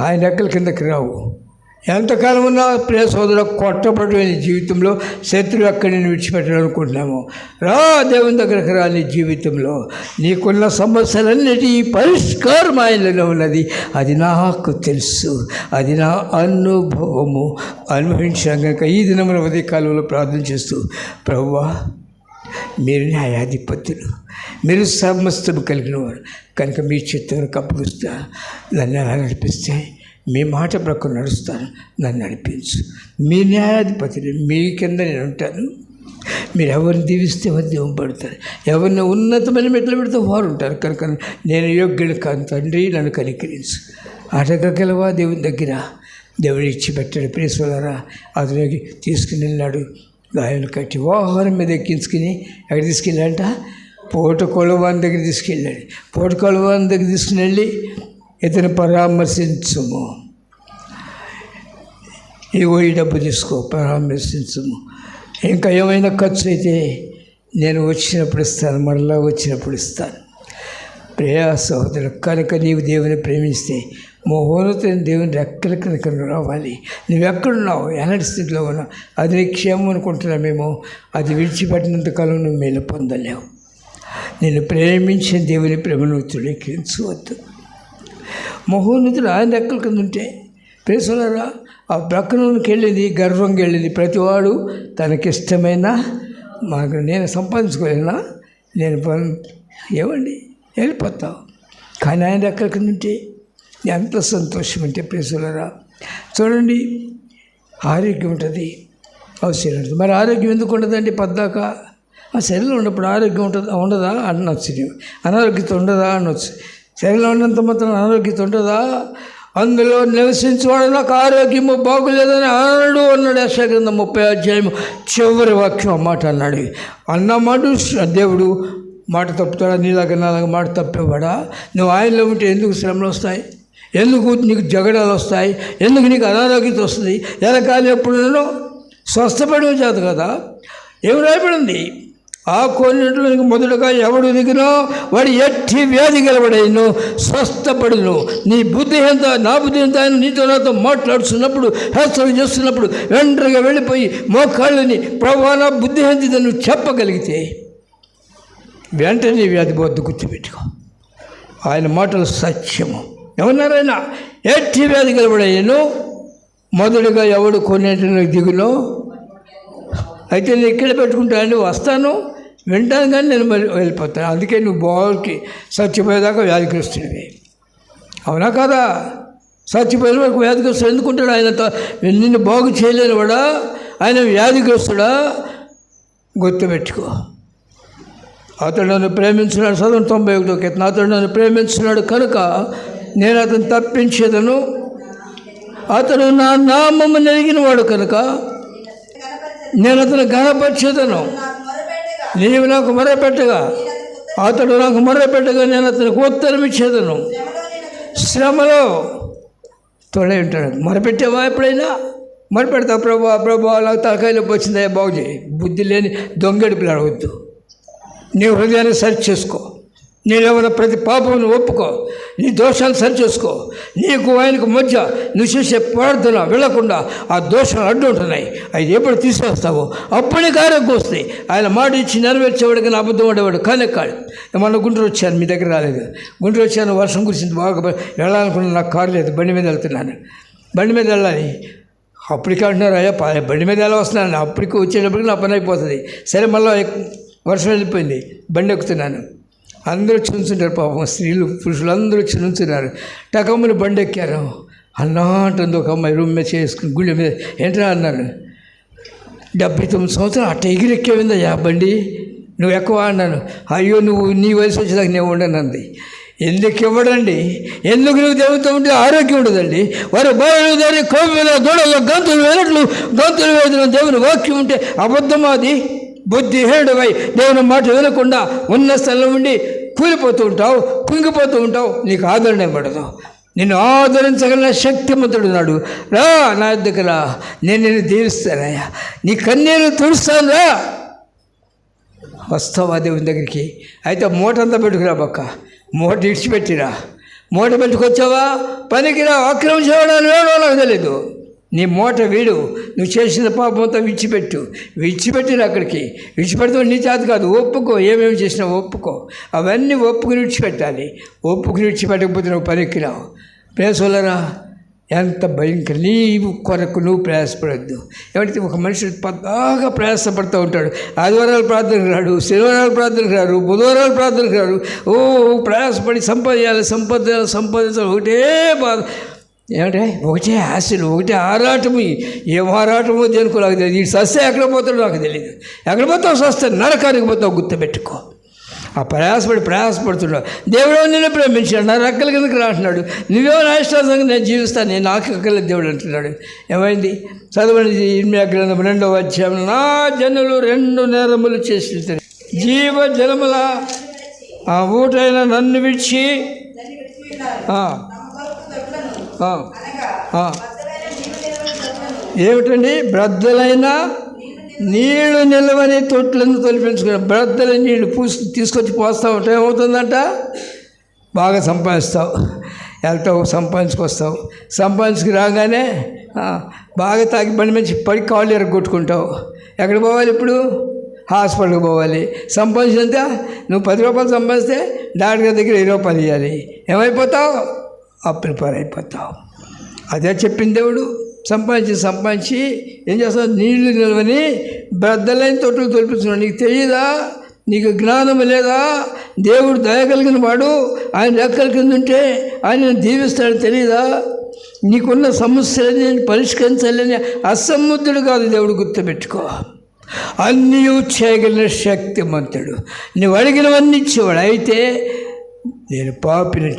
ఆయన రెక్కల కిందకి రావు ఎంతకాలం ఉన్నా ప్రియ సోదరు కొట్టబడిన జీవితంలో. శత్రువు అక్కడ నేను విడిచిపెట్టాలనుకుంటున్నాము రా దేవుని దగ్గరకు రా నీ జీవితంలో. నీకున్న సమస్యలన్నిటి పరిష్కారం ఆయనలో ఉన్నది. అది నాకు తెలుసు. అది నా అనుభవము. అనుభవించాక కనుక ఈ దినమున ఉదయ కాలంలో ప్రార్థన చేస్తూ ప్రభువా మీరు న్యాయాధిపతులు. మీరు సమస్తం కలిగిన వారు. కనుక మీ చిత్తానికి కప్పుడుస్తా నన్ను ఎలా నడిపిస్తే మీ మాట ప్రకారం నడుస్తాను. నన్ను నడిపించు. మీ న్యాయాధిపతులు మీ కింద నేను ఉంటాను. మీరు ఎవరిని దీవిస్తే వారు దీవంపడతారు ఎవరిని ఉన్నతమైన మెట్లు పెడితే వారు ఉంటారు. కనుక నేను యోగ్యుడు కాను తండ్రి నన్ను కనికరించు. అడగగలవా దేవుని దగ్గర? దేవుడు ఇచ్చి పెట్టాడు ప్రేసులరా అతనికి తీసుకుని వెళ్ళాడు. గాయాలు కట్టి వాహనం మీద ఎక్కించుకుని ఎక్కడ తీసుకెళ్ళాడంట? పోట కొలవాని దగ్గర తీసుకెళ్ళాడు. పోట కొలవాని దగ్గర తీసుకుని వెళ్ళి ఇతను పరామర్శించుము. ఇగో ఈ డబ్బు తీసుకో పరామర్శించుము. ఇంకా ఏమైనా ఖర్చు అయితే నేను వచ్చినప్పుడు ఇస్తాను మరలా వచ్చినప్పుడు ఇస్తాను. ప్రియా సహోదరు కనుక నీవు దేవుని ప్రేమిస్తే మహోన్నతైన దేవుని రెక్కల కనుక రావాలి. నువ్వెక్కడున్నావు? ఎలాంటి స్థితిలో ఉన్నావు? అది నీ క్షేమం అనుకుంటున్నా మేము. అది విడిచిపెట్టినంత కాలం నువ్వు మేలు పొందలేవు. నేను ప్రేమించిన దేవుని ప్రేమను తృణీకరించవద్దు. మహోన్నతుడు ఆయన రెక్కల కింద ఉంటే ప్రేసలరా ఆ ప్రక్కనకి వెళ్ళింది గర్వంగా వెళ్ళింది ప్రతివాడు తనకిష్టమైన మాకు నేను సంపాదించుకోలేనా? నేను ఏమండి? వెళ్ళిపోతావు కానీ ఆయన ఎక్కడికి ఉంటే ఎంత సంతోషం అంటే ప్రేసులరా చూడండి ఆరోగ్యం ఉంటుంది అవసరం ఉంటుంది మరి ఆరోగ్యం ఎందుకు ఉండదండి పద్దాక? ఆ శరీరంలో ఉన్నప్పుడు ఆరోగ్యం ఉంటుంది? ఉండదా అనొచ్చు నీవు అనారోగ్యత ఉండదా అనొచ్చు శరీరంలో ఉన్నంత మాత్రం అనారోగ్యత ఉండదా? అందులో నివసించేవాడు నాకు ఆరోగ్యము బాగులేదని అన్నాడు. అన్నాడు యశగ్రంథం ముప్పై అధ్యాయం చివరి వాక్యం అన్నమాట అన్నాడు. అన్నమాట దేవుడు మాట తప్పుతాడా? నీలాగా నాలాగా మాట తప్పేవాడా? నువ్వు ఆయనలో ఉంటే ఎందుకు శ్రమలు వస్తాయి? ఎందుకు నీకు జగడాలు వస్తాయి? ఎందుకు నీకు అనారోగ్యత వస్తుంది? ఎలకాలం ఎప్పుడు స్వస్థపడే చేత కదా. ఏమి రాయబడింది? ఆ కోరినట్లు నీకు మొదటగా ఎవడు దిగినో వాడు ఎట్టి వ్యాధి గలబడైను స్వస్థపడును. నీ బుద్ధి ఎంత నా బుద్ధి ఎంత ఆయన నీతో నాతో మాట్లాడుతున్నప్పుడు హెచ్చరిక చేస్తున్నప్పుడు వెంటనే వెళ్ళిపోయి మోకాళ్ళని ప్రభావ బుద్ధి ఎంత నువ్వు చెప్పగలిగితే వెంటనే వ్యాధి బొద్దు గుర్తుపెట్టుకో ఆయన మాటలు సత్యము. ఎవరినారైనా ఎట్టి వ్యాధి గలబడయ్యాను మొదలుగా ఎవడు కొన్నింటిని దిగును అయితే నేను ఇక్కడ పెట్టుకుంటాను వస్తాను వింటాను కానీ నేను మరి వెళ్ళిపోతాను. అందుకే నువ్వు బాగుకి చచ్చిపోయేదాకా వ్యాధిగ్రస్తుడివి అవునా కదా? చచ్చిపోయిన వరకు వ్యాధిగ్రస్తుడు ఎందుకుంటాడు ఆయన నిన్ను బాగు చేయలేను కూడా ఆయన వ్యాధిగ్రస్తుడా గుర్తుపెట్టుకో అతడు నన్ను ప్రేమించినాడు. చదువు తొంభై ఒకటో కీర్తన. అతడు నన్ను ప్రేమించినాడు కనుక నేను అతను తప్పించేదను. అతడు నా నామము నెరిగిన వాడు కనుక నేను అతను గణపరిచేదను. నీవు నాకు మొరపెట్టగా. అతడు నాకు మొరపెట్టగా నేను అతనికి ఉత్తరం ఇచ్చేదను శ్రమలో తోడే ఉంటాడు. మొరపెట్టేవా ఎప్పుడైనా? మొరపెడతా ప్రభు ప్రభు నాకు తలకాయలోకి వచ్చిందా బాగు చేయి బుద్ధి లేని దొంగడిపులు అడగద్దు. నీ హృదయాన్ని సరి చేసుకో నీవేమైనా ప్రతి పాపమును ఒప్పుకో. నీ దోషాన్ని సరిచేసుకో. నీకు ఆయనకు మధ్య నువ్వు చేసే ప్రార్థన వెళ్ళకుండా ఆ దోషాలు అడ్డు ఉంటున్నాయి. అవి ఎప్పుడు తీసేస్తావో? అప్పుడే ఆరోగ్యం వస్తాయి. ఆయన మాట ఇచ్చి నెరవేర్చేవాడికి నా అబద్ధం ఆడేవాడు కానీ కాదు ఏమన్నా గుంటూరు వచ్చాను మీ దగ్గర రాలేదు. గుంటూరు వచ్చాను వర్షం కురిసింది బాగా వెళ్ళాలనుకున్నా నాకు కారు లేదు బండి మీద వెళ్తున్నాను. బండి మీద వెళ్ళాలి. అప్పటికే అంటున్నారు అయ్యా బండి మీద ఎలా వస్తున్నాను? అప్పటికి వచ్చేటప్పటికి నా పని అయిపోతుంది. సరే మళ్ళీ వర్షం వెళ్ళిపోయింది. బండి ఎక్కుతున్నాను. అందరూ చుంచుంటారు పాపం. స్త్రీలు పురుషులు అందరూ చుంచున్నారు నుంచున్నారు టకమ్మని బండి ఎక్కారు. అన్నాంటుంది ఒక అమ్మాయి రూమ్ మీద చేసుకుని గుళ్ళ మీద. ఏంట్రా? అన్నాను డెబ్బై తొమ్మిది సంవత్సరాలు అట్ట ఎగిరెక్కేవిందయ్యా బండి. నువ్వు ఎక్కువ? అన్నాను. అయ్యో నువ్వు నీ వయసు వచ్చేదాకా నేను ఉండను అంది. ఎందుకు ఇవ్వడండి? ఎందుకు నువ్వు దేవునితో ఉంటే ఆరోగ్యం ఉండదండి? వారు బాలు దాని కోవిల గంతులు వేరట్లు గంతులు వేసిన దేవుని వాక్యం ఉంటే అబద్ధమాది బుద్ధిహీనుడవై దేవుని మాట వినకుండా ఉన్న స్థలం ఉండి కూలిపోతూ ఉంటావు కుంగిపోతూ ఉంటావు. నీకు ఆదరణ పడదు నిన్ను ఆదరించగల శక్తిమంతుడు నాడు రా నా దగ్గర నేను నిన్ను దీవిస్తానయ్యా. నీ కన్నీరు తుడుస్తాను రా. వస్తావా దేవుని దగ్గరికి? అయితే మూట అంతా పెట్టుకురా పక్క మూట ఇడిచిపెట్టిరా. మూట పెట్టుకొచ్చావా? పనికిరా. అక్రమం చేయడానికి తెలియదు తెలీదు. నీ మూట వీడు నువ్వు చేసిన పాపంతో విడిచిపెట్టు. విడిచిపెట్టిన అక్కడికి. విడిచిపెడితే నీ చేత కాదు. ఒప్పుకో. ఏమేమి చేసినా ఒప్పుకో. అవన్నీ ఒప్పుకుని విడిచిపెట్టాలి. ఒప్పుకుని విడిచిపెట్టకపోతే నువ్వు పనికిరావు. ప్రేసలరా ఎంత భయంకర. నీవు కొరకు నువ్వు ప్రయాసపడద్దు. ఎవరైతే ఒక మనిషి బాగా ప్రయాసపడుతూ ఉంటాడు ఆదివారాలు ప్రార్థనకు రాడు శనివారాలు ప్రార్థనకు రాడు బుధవారాలు ప్రార్థనకు రాడు ఓ ప్రయాసపడి సంపాదించాలి సంపాదించాలి సంపాదించాలి ఒకటే బాధ. ఏమంటే ఒకటే ఆశలు ఒకటే ఆరాటము ఏం ఆరాటమో దేనికో నాకు తెలియదు ఈ సస్తే ఎక్కడ పోతాడో నాకు తెలియదు ఎక్కడ పోతావు సస్తే నరకానికి పోతావు గుర్తుపెట్టుకో ఆ ప్రయాసపడి ప్రయాసపడుతున్నాడు దేవుడు నిన్ను ప్రేమించాడు నా రెక్కల కిందకి రాస్తున్నాడు నువ్వే నా ఇష్టాసంగా నేను జీవిస్తాను నేను నాకు ఎక్కలేదు దేవుడు అంటున్నాడు. ఏమైంది? చదవండి ఇర్మియా గ్రంథం రెండవ అధ్యాయం. నా జనులు రెండు నేరములు చేసి జీవ జలముల ఆ ఊటైన నన్ను విడిచి ఏమిటండి? బ్రద్దలైన నీళ్ళు నిలవని తొట్లను తొలిపించుకుని బ్రద్దల నీళ్ళు పూసి తీసుకొచ్చి పోస్తా ఉంటే ఏమవుతుందంట? బాగా సంపాదిస్తావు. వెళ్తావు సంపాదించుకొస్తావు. సంపాదించుకు రాగానే బాగా తాగి బండి మంచి పడి కాళ్ళు ఎరగొట్టుకుంటావు. ఎక్కడ పోవాలి ఇప్పుడు? హాస్పిటల్కి పోవాలి. సంపాదించినంత నువ్వు పది రూపాయలు సంపాదిస్తే డాక్టర్ గారి దగ్గర ఇరవై రూపాయలు ఇవ్వాలి ఏమైపోతావు? ప్రిపేర్ అయిపోతావు. అదే చెప్పింది దేవుడు సంపాదించి సంపాదించి ఏం చేస్తావు నీళ్ళు నిలవని బ్రద్దలైన తొట్టులు తొలిపిస్తున్నాడు. నీకు తెలియదా నీకు జ్ఞానం లేదా? దేవుడు దయ కలిగిన వాడు. ఆయన రెక్కల కింద ఉంటే ఆయన దీవిస్తాడు తెలియదా నీకున్న సమస్యలని పరిష్కరించాలని అసముద్రుడు కాదు దేవుడు గుర్తుపెట్టుకో. అన్నీ చేయగలిగిన శక్తిమంతుడు. నువ్వు అడిగినవన్నీ ఇచ్చేవాడు. అయితే నేను పాపిని